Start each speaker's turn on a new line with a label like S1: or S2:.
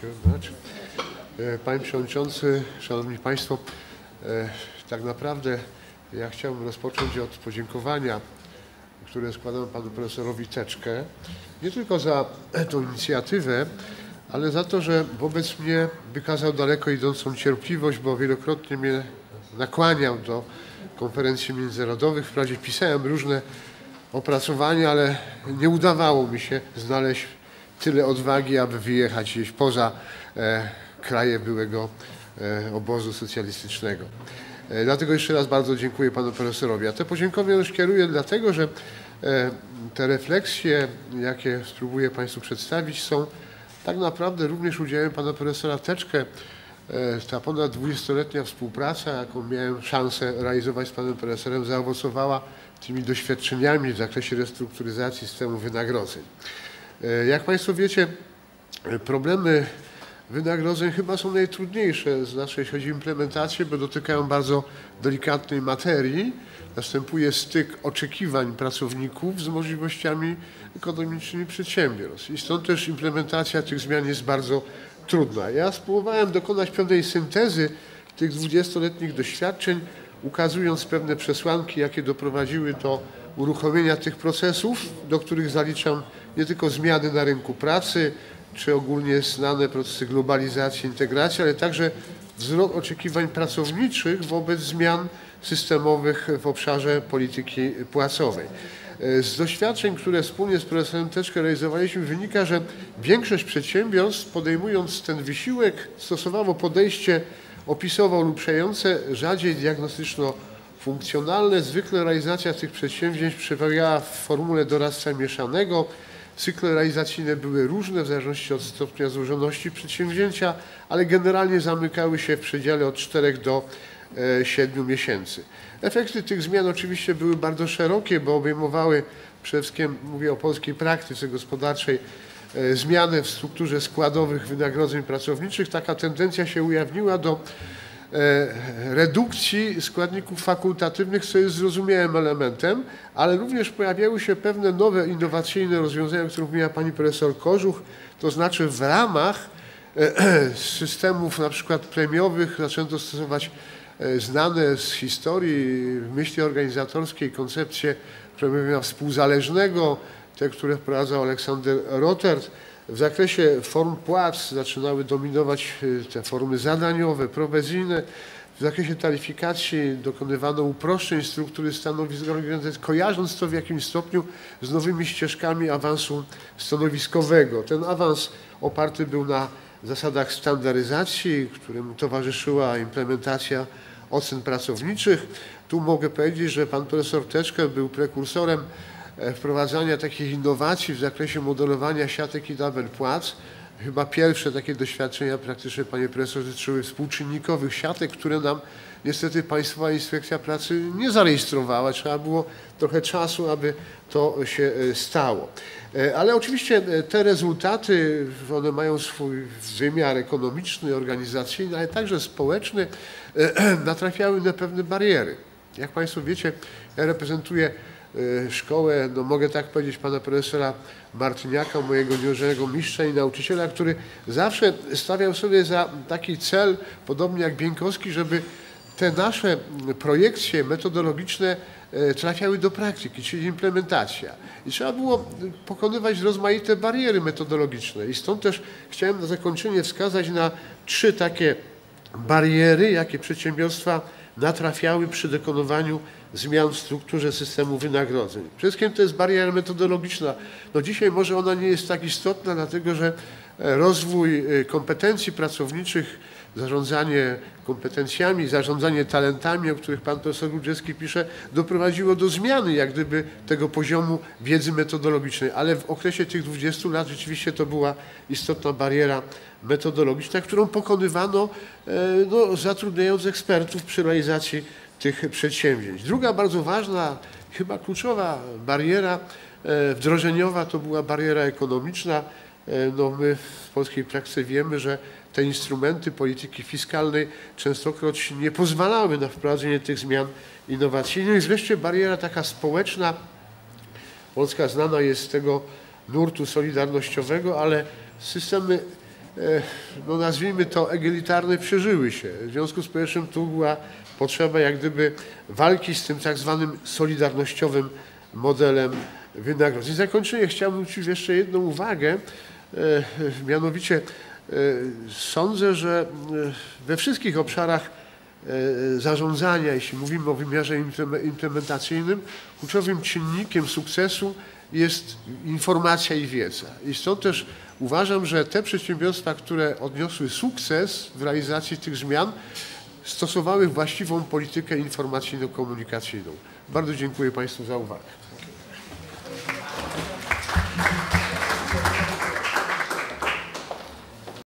S1: Thank you Panie Przewodniczący, Szanowni Państwo, tak naprawdę ja chciałbym rozpocząć od podziękowania, które składam panu profesorowi Teczkę, nie tylko za tą inicjatywę, ale za to, że wobec mnie wykazał daleko idącą cierpliwość, bo wielokrotnie mnie nakłaniał do konferencji międzynarodowych. Wprawdzie pisałem różne opracowania, ale nie udawało mi się znaleźć tyle odwagi, aby wyjechać gdzieś poza e, kraje byłego e, obozu socjalistycznego. E, dlatego jeszcze raz bardzo dziękuję panu profesorowi. A te podziękowania już kieruję dlatego, że te refleksje, jakie spróbuję państwu przedstawić są tak naprawdę również udziałem pana profesora Teczkę. Ta ponad 20-letnia współpraca, jaką miałem szansę realizować z panem profesorem, zaowocowała tymi doświadczeniami w zakresie restrukturyzacji systemu wynagrodzeń. Jak państwo wiecie, problemy wynagrodzeń chyba są najtrudniejsze, znaczy jeśli chodzi o implementację, bo dotykają bardzo delikatnej materii. Następuje styk oczekiwań pracowników z możliwościami ekonomicznymi przedsiębiorstw. I stąd też implementacja tych zmian jest bardzo trudna. Ja spróbowałem dokonać pewnej syntezy tych 20-letnich doświadczeń, ukazując pewne przesłanki, jakie doprowadziły do uruchomienia tych procesów, do których zaliczam nie tylko zmiany na rynku pracy, czy ogólnie znane procesy globalizacji, integracji, ale także wzrost oczekiwań pracowniczych wobec zmian systemowych w obszarze polityki płacowej. Z doświadczeń, które wspólnie z profesorem Teczkę realizowaliśmy, wynika, że większość przedsiębiorstw podejmując ten wysiłek stosowało podejście opisowo lubszające, rzadziej diagnostyczno-funkcjonalne. Zwykle realizacja tych przedsięwzięć przebiegała w formule doradztwa mieszanego, Cykle realizacyjne były różne w zależności od stopnia złożoności przedsięwzięcia, ale generalnie zamykały się w przedziale od 4 do 7 e, miesięcy. Efekty tych zmian oczywiście były bardzo szerokie, bo obejmowały przede wszystkim, mówię o polskiej praktyce gospodarczej, e, zmiany w strukturze składowych wynagrodzeń pracowniczych. Taka tendencja się ujawniła do E, redukcji składników fakultatywnych, co jest zrozumiałym elementem, ale również pojawiały się pewne nowe, innowacyjne rozwiązania, o których mówiła pani profesor Kożuch, to znaczy w ramach e, systemów na przykład premiowych zaczęto stosować znane z historii myśli organizatorskiej koncepcje premiowania współzależnego, te, które wprowadzał Aleksander Rotert, w zakresie form płac zaczynały dominować y, te formy zadaniowe, prowezyjne. W zakresie taryfikacji dokonywano uproszczeń struktury stanowisk organizacyjnych, kojarząc to w jakimś stopniu z nowymi ścieżkami awansu stanowiskowego. Ten awans oparty był na zasadach standaryzacji, którym towarzyszyła implementacja ocen pracowniczych. Tu mogę powiedzieć, że pan profesor Teczkę był prekursorem wprowadzania takich innowacji w zakresie modelowania siatek i tabel płac. Chyba pierwsze takie doświadczenia praktyczne, panie profesorze, dotyczyły współczynnikowych siatek, które nam niestety Państwowa Inspekcja Pracy nie zarejestrowała. Trzeba było trochę czasu, aby to się e, stało. E, ale oczywiście te rezultaty, one mają swój wymiar ekonomiczny, organizacyjny, ale także społeczny, natrafiały na pewne bariery. Jak Państwo wiecie, ja reprezentuję szkołę, no mogę tak powiedzieć, pana profesora Martyniaka, mojego nieożonego mistrza i nauczyciela, który zawsze stawiał sobie za taki cel, podobnie jak Bieńkowski, żeby te nasze projekcje metodologiczne y, trafiały do praktyki, czyli implementacja. I trzeba było pokonywać rozmaite bariery metodologiczne. I stąd też chciałem na zakończenie wskazać na trzy takie bariery, jakie przedsiębiorstwa natrafiały przy dokonywaniu zmian w strukturze systemu wynagrodzeń. Przede wszystkim to jest bariera metodologiczna. No dzisiaj może ona nie jest tak istotna, dlatego że e, rozwój e, kompetencji pracowniczych, zarządzanie kompetencjami, zarządzanie talentami, o których pan profesor Grudziecki pisze, doprowadziło do zmiany jak gdyby tego poziomu wiedzy metodologicznej, ale w okresie tych 20 lat rzeczywiście to była istotna bariera metodologiczna, którą pokonywano e, no, zatrudniając ekspertów przy realizacji tych przedsięwzięć. Druga bardzo ważna, chyba kluczowa bariera e, wdrożeniowa to była bariera ekonomiczna. E, no my w polskiej praktyce wiemy, że te instrumenty polityki fiskalnej częstokroć nie pozwalały na wprowadzenie tych zmian innowacyjnych. Wreszcie bariera taka społeczna. Polska znana jest z tego nurtu solidarnościowego, ale systemy no nazwijmy to egalitarne, przeżyły się. W związku z powyższym tu była potrzeba jak gdyby walki z tym tak zwanym solidarnościowym modelem wynagrodzeń. Zakończenie chciałbym zwrócić jeszcze jedną uwagę, e, mianowicie e, sądzę, że e, we wszystkich obszarach e, zarządzania, jeśli mówimy o wymiarze impleme- implementacyjnym, kluczowym czynnikiem sukcesu jest informacja i wiedza. I stąd też uważam, że te przedsiębiorstwa, które odniosły sukces w realizacji tych zmian, stosowały właściwą politykę informacyjno-komunikacyjną. Bardzo dziękuję Państwu za uwagę.